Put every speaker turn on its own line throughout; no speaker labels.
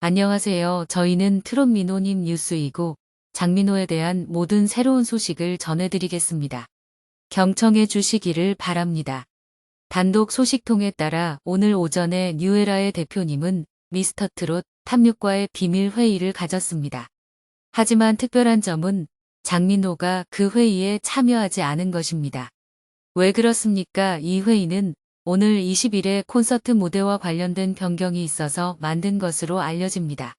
안녕하세요. 저희는 트롯미노님 뉴스이고 장민호에 대한 모든 새로운 소식을 전해드리겠습니다. 경청해 주시기를 바랍니다. 단독 소식통에 따라 오늘 오전에 뉴에라의 대표님은 미스터 트롯 탐육과의 비밀 회의를 가졌습니다. 하지만 특별한 점은 장민호가 그 회의에 참여하지 않은 것입니다. 왜 그렇습니까? 이 회의는 오늘 20일에 콘서트 무대와 관련된 변경이 있어서 만든 것으로 알려집니다.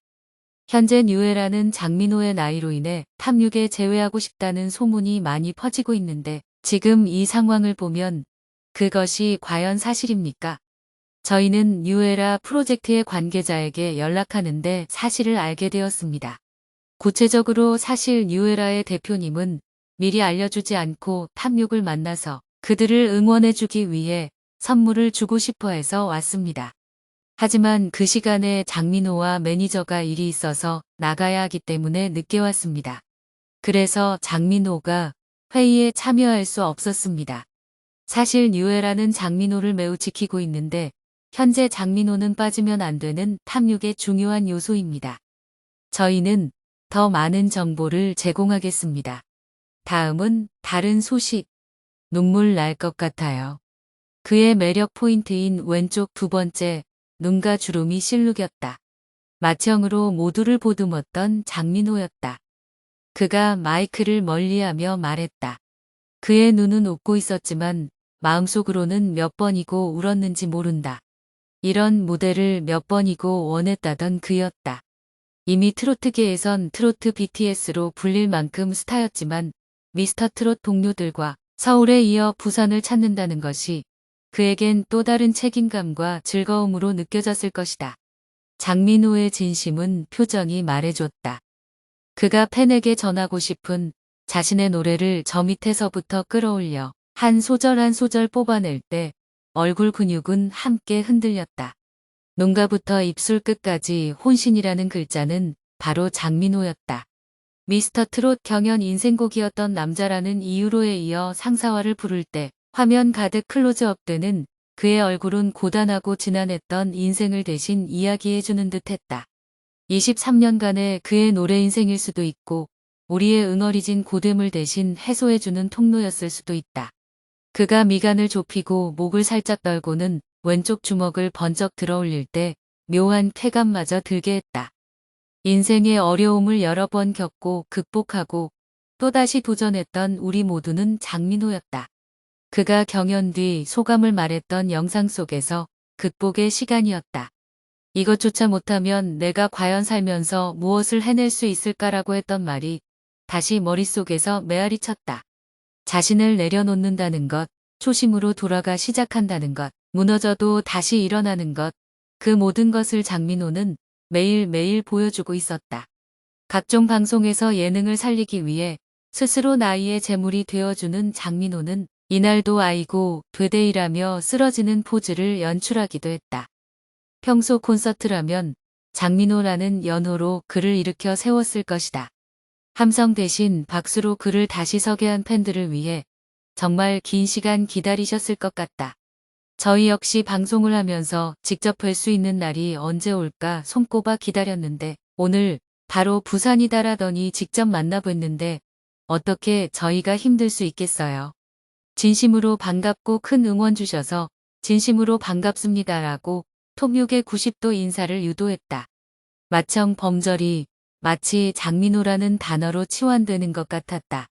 현재 뉴에라는 장민호의 나이로 인해 탐육에 제외하고 싶다는 소문이 많이 퍼지고 있는데 지금 이 상황을 보면 그것이 과연 사실입니까? 저희는 뉴에라 프로젝트의 관계자에게 연락하는데 사실을 알게 되었습니다. 구체적으로 사실 뉴에라의 대표님은 미리 알려주지 않고 탐육을 만나서 그들을 응원해주기 위해 선물을 주고 싶어 해서 왔습니다. 하지만 그 시간에 장민호와 매니저가 일이 있어서 나가야 하기 때문에 늦게 왔습니다. 그래서 장민호가 회의에 참여할 수 없었습니다. 사실 뉴에라는 장민호를 매우 지키고 있는데 현재 장민호는 빠지면 안 되는 탐육의 중요한 요소입니다. 저희는 더 많은 정보를 제공하겠습니다. 다음은 다른 소식. 눈물 날 것 같아요. 그의 매력 포인트인 왼쪽 두 번째 눈과 주름이 실룩였다. 맏형으로 모두를 보듬었던 장민호였다. 그가 마이크를 멀리하며 말했다. 그의 눈은 웃고 있었지만 마음속으로는 몇 번이고 울었는지 모른다. 이런 무대를 몇 번이고 원했다던 그였다. 이미 트로트계에선 트로트 BTS로 불릴 만큼 스타였지만 미스터 트롯 동료들과 서울에 이어 부산을 찾는다는 것이 그에겐 또 다른 책임감과 즐거움으로 느껴졌을 것이다. 장민호의 진심은 표정이 말해줬다. 그가 팬에게 전하고 싶은 자신의 노래를 저 밑에서부터 끌어올려 한 소절 한 소절 뽑아낼 때 얼굴 근육은 함께 흔들렸다. 눈가부터 입술 끝까지 혼신이라는 글자는 바로 장민호였다. 미스터 트롯 경연 인생곡이었던 남자라는 이유로에 이어 상사화를 부를 때 화면 가득 클로즈업 되는 그의 얼굴은 고단하고 지난했던 인생을 대신 이야기해주는 듯 했다. 23년간의 그의 노래 인생일 수도 있고 우리의 응어리진 고됨을 대신 해소해주는 통로였을 수도 있다. 그가 미간을 좁히고 목을 살짝 떨고는 왼쪽 주먹을 번쩍 들어올릴 때 묘한 쾌감마저 들게 했다. 인생의 어려움을 여러 번 겪고 극복하고 또다시 도전했던 우리 모두는 장민호였다. 그가 경연 뒤 소감을 말했던 영상 속에서 극복의 시간이었다. 이것조차 못하면 내가 과연 살면서 무엇을 해낼 수 있을까라고 했던 말이 다시 머릿속에서 메아리 쳤다. 자신을 내려놓는다는 것, 초심으로 돌아가 시작한다는 것, 무너져도 다시 일어나는 것, 그 모든 것을 장민호는 매일매일 보여주고 있었다. 각종 방송에서 예능을 살리기 위해 스스로 나이의 재물이 되어주는 장민호는 이날도 아이고 되대이라며 쓰러지는 포즈를 연출하기도 했다. 평소 콘서트라면 장민호라는 연호로 그를 일으켜 세웠을 것이다. 함성 대신 박수로 그를 다시 서게 한 팬들을 위해 정말 긴 시간 기다리셨을 것 같다. 저희 역시 방송을 하면서 직접 뵐 수 있는 날이 언제 올까 손꼽아 기다렸는데 오늘 바로 부산이다라더니 직접 만나뵀는데 어떻게 저희가 힘들 수 있겠어요. 진심으로 반갑고 큰 응원 주셔서 진심으로 반갑습니다라고 통육의 90도 인사를 유도했다. 마청 범절이 마치 장민호라는 단어로 치환되는 것 같았다.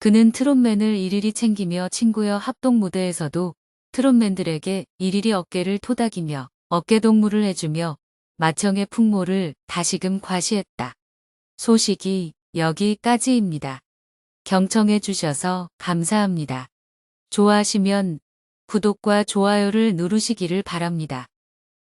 그는 트롯맨을 일일이 챙기며 친구여 합동 무대에서도 트롯맨들에게 일일이 어깨를 토닥이며 어깨 동무를 해주며 마청의 풍모를 다시금 과시했다. 소식이 여기까지입니다. 경청해 주셔서 감사합니다. 좋아하시면 구독과 좋아요를 누르시기를 바랍니다.